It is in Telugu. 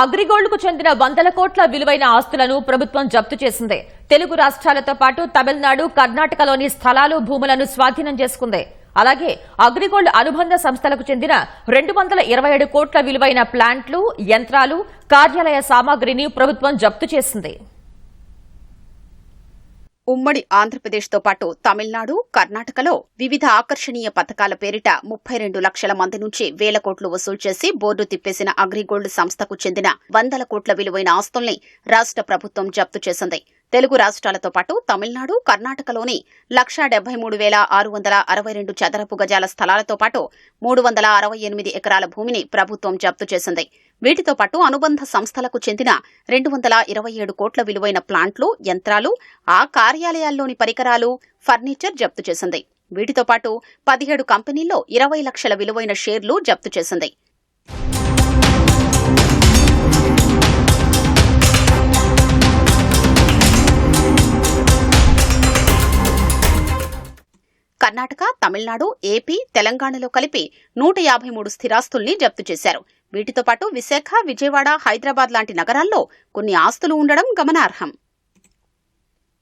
అగ్రిగోల్డ్కు చెందిన వందల కోట్ల విలువైన ఆస్తులను ప్రభుత్వం జప్తు చేసింది. తెలుగు రాష్ట్రాలతో పాటు తమిళనాడు కర్ణాటకలోని స్థలాలు భూములను స్వాధీనం చేసుకుంది. అలాగే అగ్రిగోల్డ్ అనుబంధ సంస్థలకు చెందిన రెండు వందల ఇరవై ఏడు కోట్ల విలువైన ప్లాంట్లు యంత్రాలు కార్యాలయ సామాగ్రిని ప్రభుత్వం జప్తు చేసింది. ఉమ్మడి ఆంధ్రప్రదేశ్తో పాటు తమిళనాడు కర్ణాటకలో వివిధ ఆకర్షణీయ పథకాల పేరిట ముప్పై రెండు లక్షల మంది నుంచి వేల కోట్లు వసూలు చేసి బోర్డు తిప్పేసిన అగ్రిగోల్డ్ సంస్థకు చెందిన వందల కోట్ల విలువైన ఆస్తుల్ని రాష్ట్ర ప్రభుత్వం జప్తు చేసింది. తెలుగు రాష్ట్రాలతో పాటు తమిళనాడు కర్ణాటకలోని లక్షా డెబ్బై మూడు వేల ఆరు వందల అరవై రెండు చదరపు గజాల స్థలాలతో పాటు మూడు వందల అరవై ఎనిమిది ఎకరాల భూమిని ప్రభుత్వం జప్తు చేసింది. వీటితో పాటు అనుబంధ సంస్థలకు చెందిన రెండు వందల ఇరవై ఏడు కోట్ల విలువైన ప్లాంట్లు యంత్రాలు ఆ కార్యాలయాల్లోని పరికరాలు ఫర్నిచర్ జప్తు చేసింది. వీటితో పాటు పదిహేడు కంపెనీల్లో ఇరవై లక్షల విలువైన షేర్లు జప్తు చేసింది. కర్ణాటక తమిళనాడు ఏపీ తెలంగాణలో కలిపి నూట యాభై మూడు స్థిరాస్తుల్ని జప్తు చేశారు. వీటితో పాటు విశాఖ విజయవాడ హైదరాబాద్ లాంటి నగరాల్లో కొన్ని ఆస్తులు ఉండడం గమనార్హం.